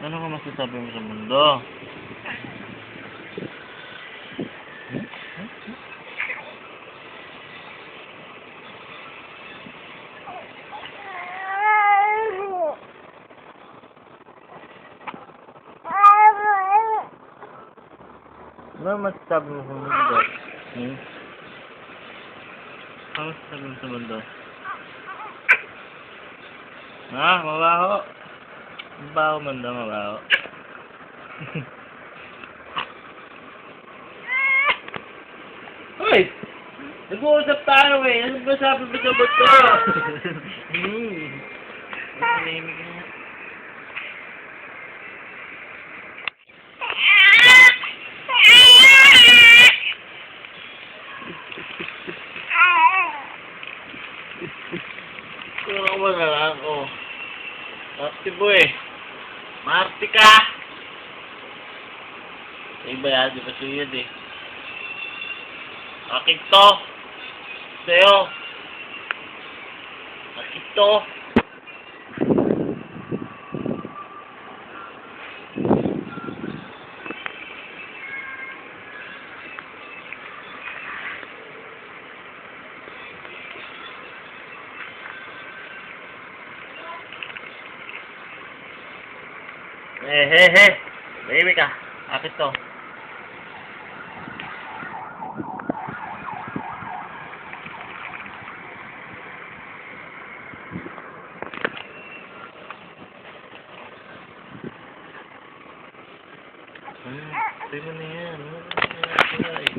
Ano ka masasabi mo sa mundo? Ano masasabi mo sa mundo? Hmm? Ano masasabi mo sa mundo? Ha? Mabaho? Mabaho mundo, mabaho. Hoy! Nag-uusap tayo eh. Ano ba sabi mo sa mundo? Hmm. Tahimik na ako ba na lang ako? Marty boy. Marty ka! Sa iba yan, di ba suyod eh. Akin to! Sa'yo! Akin to! Eh, he, he! Baby ka! Akin to! Hmm, sabi mo na yan.